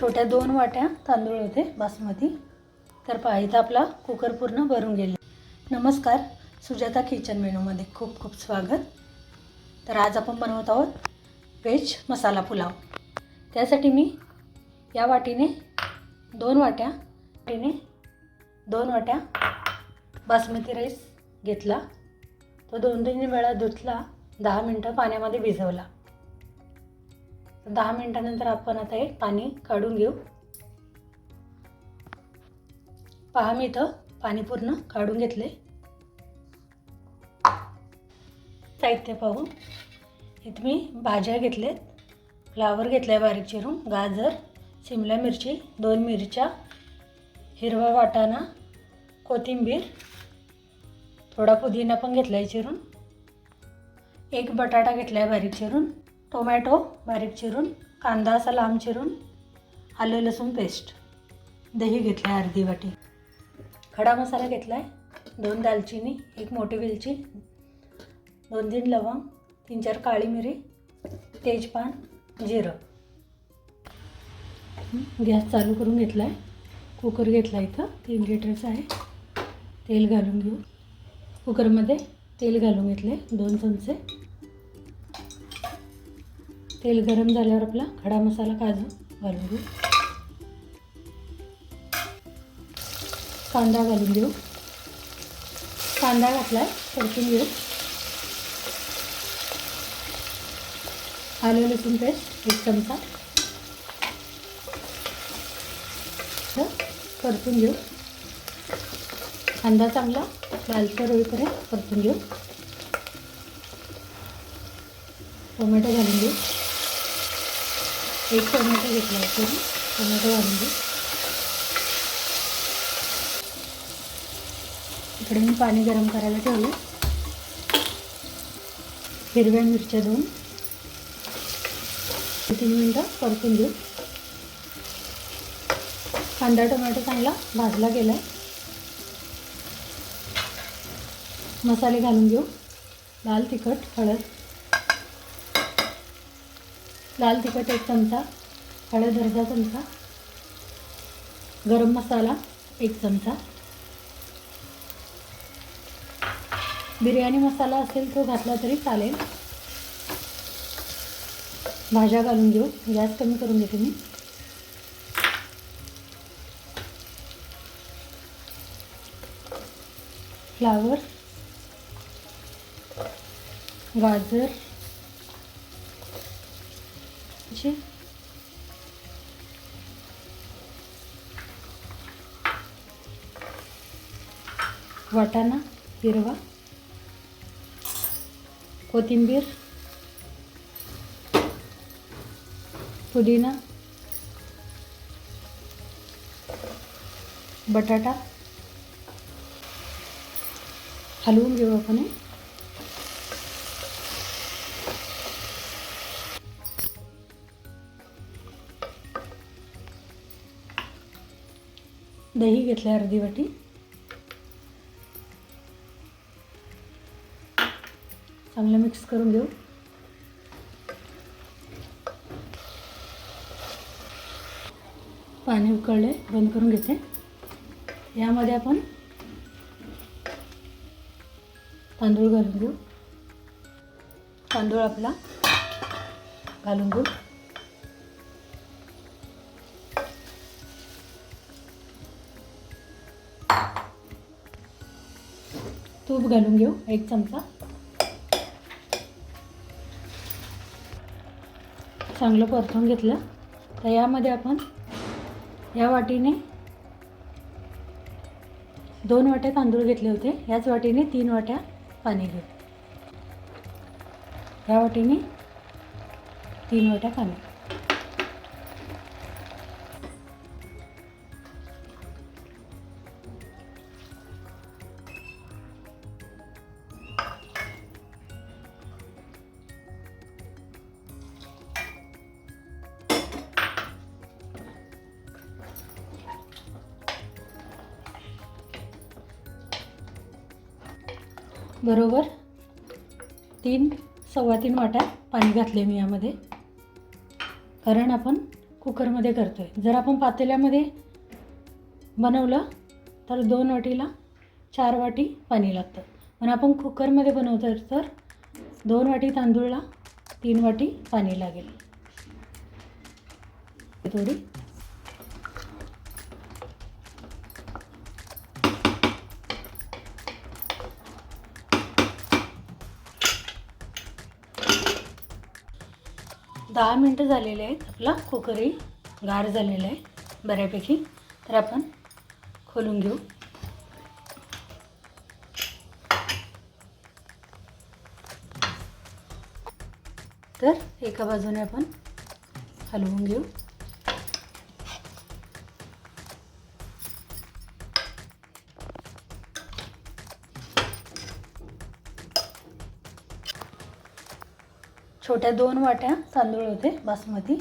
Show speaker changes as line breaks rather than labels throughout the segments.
छोट्या दोन वाट्या तांदूळ होते बासमती. तर पहा इथं आपला कुकर पूर्ण भरून गेले नमस्कार सुजाता किचन मेनूमध्ये खूप खूप स्वागत. तर आज आपण बनवत आहोत व्हेज मसाला पुलाव. त्यासाठी मी या वाटीने दोन वाट्या वाटीने दोन वाट्या बासमती राईस घेतला. तो दोन तीन वेळा धुतला दहा मिनटं पाण्यामध्ये भिजवला. दहा मिनटानंतर आपण आता हे पाणी काढून घेऊ. पहा मी इथं पाणी पूर्ण काढून घेतले साहित्य पाहू इथं मी भाज्या घेतल्यात. फ्लावर घेतला बारीक चिरून. गाजर शिमला मिरची दोन मिरच्या हिरवा वाटाणा कोथिंबीर. थोडा पुदिना पण घेतला आहे चिरून. एक बटाटा घेतला आहे बारीक चिरून. टोमॅटो बारीक चिरून कांदा असा लांब चिरून आलं लसूण पेस्ट. दही घेतलं आहे अर्धी वाटी. खडा मसाला घेतला आहे दोन दालचिनी एक मोठी वेलची दोन तीन लवंग तीन चार काळी मिरी तेजपान जिरं. गॅस चालू करून घेतला आहे कुकर घेतला इथं. तीन लिटरचा आहे. तेल घालून घेऊ. कुकरमध्ये तेल घालून घेतले दोन चमचे. तेल गरम झाल्यावर आपला खडा मसाला काजू घालून घेऊ. कांदा घालून घेऊ. कांदा घातला परतून घेऊ. आलं लसूण पेस्ट एक चमचा. परतून घेऊ. कांदा चांगला लालसर होईपर्यंत परतून घेऊ. टोमॅटो घालून घेऊ. एक टोमॅटो घेतला आहे टोमॅटो घालून घेऊ इकडे मी पाणी गरम करायला ठेवलं हिरव्या मिरच्या दोन. तीन मिनटं परतून घेऊ. कांदा टोमॅटो चांगला भाजला गेला आहे मसाले घालून घेऊ. लाल तिखट हळद. लाल तिखट एक चमचा हळद अर्धा चमचा गरम मसाला एक चमचा. बिर्याणी मसाला असेल तो घातला तरी चालेल. भाज्या घालून घेऊ गॅस कमी करून घेते मी. फ्लावर गाजर असे वाटाणा हिरवा कोथिंबीर पुदिना बटाटा हलवून घेऊ आपण दही घेतलं अर्धी वाटी. चांगलं मिक्स करून घेऊ. पाणी उकळले बंद करून घेते. यामध्ये आपण तांदूळ घालून घेऊ. तांदूळ आपला घालून घेऊ. तूप घालून घेऊ एक चमचा. चांगलं परतून घेतलं. तर यामध्ये आपण या वाटीने दोन वाट्या तांदूळ घेतले होते. याच वाटीने तीन वाट्या पाणी घेऊ. या वाटीने तीन वाट्या पाणी. बरोबर? तीन सव्वा तीन वाट्या पाणी घातले मी यामध्ये. कारण आपण कुकरमध्ये करतो आहे जर आपण पातेल्यामध्ये बनवलं तर दोन वाटीला चार वाटी पाणी लागतं. पण आपण कुकरमध्ये बनवतो तर दोन वाटी तांदूळला तीन वाटी पाणी लागेल. थोडी दहा मिनटं झालेले आहेत. आपला कुकरही गार झालेला आहे बऱ्यापैकी. तर आपण खोलून घेऊ. तर एका बाजूने आपण हलवून घेऊ. छोट्या दोन वाट्या तांदूळ होते बासमती.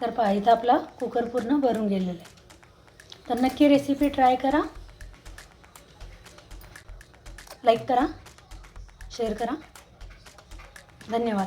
तर पहा इथं आपला कुकर पूर्ण भरून गेलेला आहे. तर नक्की रेसिपी ट्राय करा. लाईक करा शेअर करा. धन्यवाद.